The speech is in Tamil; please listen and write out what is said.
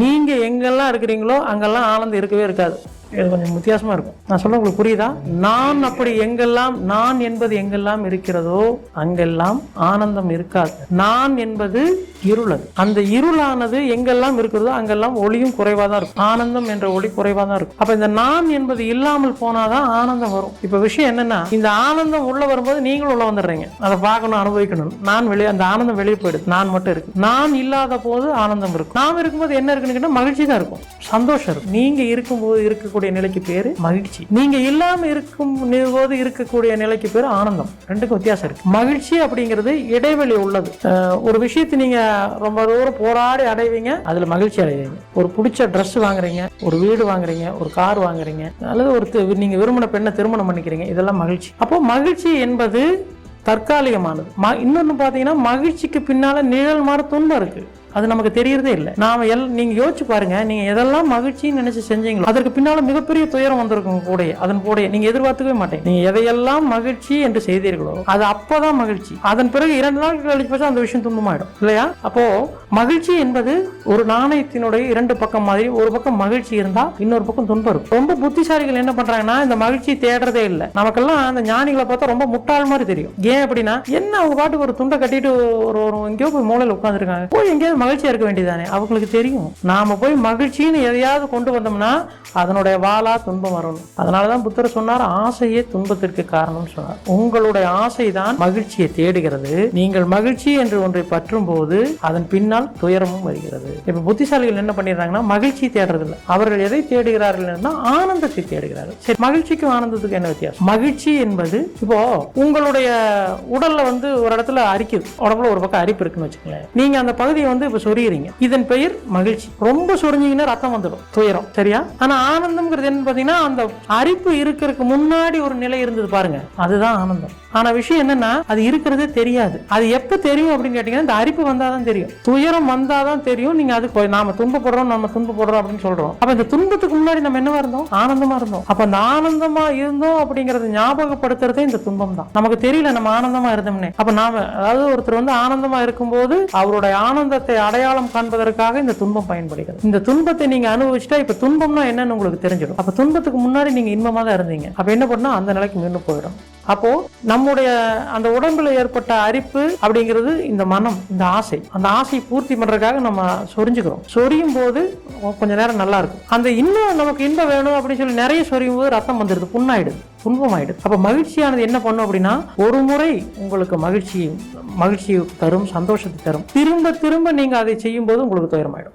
நீங்கள் எங்கெல்லாம் இருக்கிறீங்களோ அங்கெல்லாம் ஆனந்தம் இருக்கவே இருக்காது. இது கொஞ்சம் வித்தியாசமாக இருக்கும். நான் சொல்ல உங்களுக்கு புரியுதா? நான் அப்படி எங்கெல்லாம் நான் என்பது எங்கெல்லாம் இருக்கிறதோ அங்கெல்லாம் ஆனந்தம் இருக்காது. நான் என்பது இருள் அது. அந்த இருளானது எங்கெல்லாம் இருக்கிறதோ அங்கெல்லாம் ஒளியும் குறைவாக தான் இருக்கும். ஆனந்தம் என்ற ஒளி குறைவாக தான் இருக்கும். அப்போ இந்த நான் என்பது இல்லாமல் போனாதான் ஆனந்தம் வரும். இப்போ விஷயம் என்னன்னா இந்த ஆனந்தம் உள்ள வரும்போது நீங்களும் உள்ள வந்துடுறீங்க. அதை பார்க்கணும் அனுபவிக்கணும். நான் வெளியே அந்த ஆனந்தம் வெளியே போயிடுது. நான் மட்டும் இருக்கு. நான் இல்லாத போது ஆனந்தம் இருக்கும். நாம் இருக்கும்போது என்ன இருக்குன்னு கேட்டால் மகிழ்ச்சி தான் இருக்கும். சந்தோஷம் இருக்கும். நீங்க இருக்கும்போது இருக்கக்கூடிய நிலைக்கு பேர் மகிழ்ச்சி. நீங்க இல்லாம இருக்கும் போது இருக்கக்கூடிய நிலைக்கு பேரு ஆனந்தம். ரெண்டுக்கும் வித்தியாசம் இருக்கு. மகிழ்ச்சி அப்படிங்கிறது இடைவெளி உள்ளது. ஒரு விஷயத்தை நீங்க ரொம்ப தூரம் போராடி அடைவீங்க அதுல மகிழ்ச்சி அடைவீங்க. ஒரு பிடிச்ச ட்ரெஸ் வாங்குறீங்க ஒரு வீடு வாங்குறீங்க ஒரு கார் வாங்குறீங்க அல்லது ஒரு நீங்க விரும்பின பெண்ணை திருமணம் பண்ணிக்கிறீங்க இதெல்லாம் மகிழ்ச்சி. அப்போ மகிழ்ச்சி என்பது தற்காலிகமானது. ம இன்னொன்று பார்த்தீங்கன்னா மகிழ்ச்சிக்கு பின்னால நிழல் மாதிரி துன்பம் இருக்கு. அது நமக்கு தெரியறதே இல்லை. நாம எல் நீங்க யோசிச்சு பாருங்க நீங்க எதெல்லாம் மகிழ்ச்சின்னு நினைச்சு செஞ்சீங்களோ அதற்கு பின்னால மிகப்பெரிய துயரம் வந்திருக்கும் கூடயே அதன் கூடயே நீங்க எதிர்பார்த்துக்கவே மாட்டேன். நீங்க எதையெல்லாம் மகிழ்ச்சி என்று செய்தீர்களோ அது அப்பதான் மகிழ்ச்சி. அதன் பிறகு இரண்டு நாள் கழிச்சு போச்சு அந்த விஷயம் துன்பமாயிடும். இல்லையா? அப்போ மகிழ்ச்சி என்பது ஒரு நாணயத்தினுடைய இரண்டு பக்கம் மாதிரி ஒரு பக்கம் மகிழ்ச்சி இருந்தா இன்னொரு பக்கம் துன்பம் இருக்கும். ரொம்ப புத்திசாலிகள் என்ன பண்றாங்கன்னா இந்த மகிழ்ச்சி தேடுறதே இல்லை. நமக்கெல்லாம் அந்த ஞானிகளை பார்த்தா ரொம்ப முட்டாள் மாதிரி தெரியும். ஏன் அப்படின்னா என்ன அவங்க பாட்டுக்கு ஒரு துண்டை கட்டிட்டு ஒரு ஒரு எங்கேயோ போய் மூலையில் உட்காந்துருக்காங்க போய் எங்கேயாவது மகிழ்ச்சியாக இருக்க வேண்டியதானே அவங்களுக்கு தெரியும். நாம போய் மகிழ்ச்சின்னு எதையாவது கொண்டு வந்தோம்னா அதனுடைய வாளா துன்பம் வரணும். அதனாலதான் புத்தர் சொன்னார் ஆசையே துன்பத்திற்கு காரணம்னு சொன்னார். உங்களுடைய ஆசை தான் மகிழ்ச்சியை தேடுகிறது. நீங்கள் மகிழ்ச்சி என்று ஒன்றை பற்றும் போது அதன் பின்னால் துயரமும் வருகிறது. இப்போ புத்திசாலிகள் என்ன பண்ணிடுறாங்கன்னா மகிழ்ச்சி தேடுறதில்லை. அவர்கள் எதை தேடுகிறார்கள் என்றால் ஆனந்தத்தை தேடுகிறார்கள். சரி மகிழ்ச்சிக்கும் ஆனந்தத்துக்கும் என்ன வித்தியாசம்? மகிழ்ச்சி என்பது இப்போ உங்களுடைய உடல்ல வந்து ஒரு இடத்துல அரிக்குது. உடம்புல ஒரு பக்கம் அரிப்பு இருக்குன்னு வச்சுக்கோங்களேன். நீங்க அந்த பகுதியை வந்து இப்ப சொரியுறீங்க இதன் பெயர் மகிழ்ச்சி. ரொம்ப சொரிஞ்சீங்கன்னா ரத்தம் வந்துடும். துயரம். சரியா? ஆனா ஆனந்தம்ங்கிறது என்ன பாத்தீங்கன்னா அந்த அரிப்பு இருக்கிறதுக்கு முன்னாடி ஒரு நிலை இருந்தது பாருங்க. அதுதான் ஆனந்தம். ஆனா விஷயம் என்னன்னா அது இருக்கிறதே தெரியாது. அது எப்ப தெரியும் அப்படின்னு கேட்டீங்கன்னா இந்த அரிப்பு வந்தாதான் தெரியும். துயரம் வந்தாதான் தெரியும். நீங்க அதுக்கு நாம துன்பப்படுறோம் நம்ம துன்பப்படுறோம் அப்படின்னு சொல்றோம். அப்ப இந்த துன்பத்துக்கு முன்னாடி நம்ம என்னவா இருந்தோம்? ஆனந்தமா இருந்தோம். அப்ப அந்த ஆனந்தமா இருந்தோம் அப்படிங்கறத ஞாபகப்படுத்துறதே இந்த துன்பம் தான் நமக்கு தெரியல நம்ம ஆனந்தமா இருந்தோம்னே. அப்ப நாம அதாவது ஒருத்தர் வந்து ஆனந்தமா இருக்கும்போது அவருடைய ஆனந்தத்தை அடையாளம் காண்பதற்காக இந்த துன்பம் பயன்படுகிறது. இந்த துன்பத்தை நீங்க அனுபவிச்சுட்டா இப்ப துன்பம்னா என்னன்னு உங்களுக்கு தெரிஞ்சிடும். அப்ப துன்பத்துக்கு முன்னாடி நீங்க இன்பமா தான் இருந்தீங்க. அப்ப என்ன பண்ணா அந்த நிலைக்கு மீண்டும் போயிடும் அப்போ நம்முடைய அந்த உடம்புல ஏற்பட்ட அரிப்பு அப்படிங்கிறது இந்த மனம் இந்த ஆசை. அந்த ஆசையை பூர்த்தி பண்றதுக்காக நம்ம சொரிஞ்சுக்கிறோம். சொரியும் போது கொஞ்ச நேரம் நல்லா இருக்கும். அந்த இன்னும் நமக்கு இன்பம் வேணும் அப்படின்னு சொல்லி நிறைய சொரியும் போது ரத்தம் வந்துடுது புண்ணாயிடுது துன்பமாயிடுது அப்ப மகிழ்ச்சியானது என்ன பண்ணும் அப்படின்னா ஒரு முறை உங்களுக்கு மகிழ்ச்சி மகிழ்ச்சியை தரும் சந்தோஷத்தை தரும். திரும்ப திரும்ப நீங்க அதை செய்யும் போது உங்களுக்கு துயரமாயிடும்.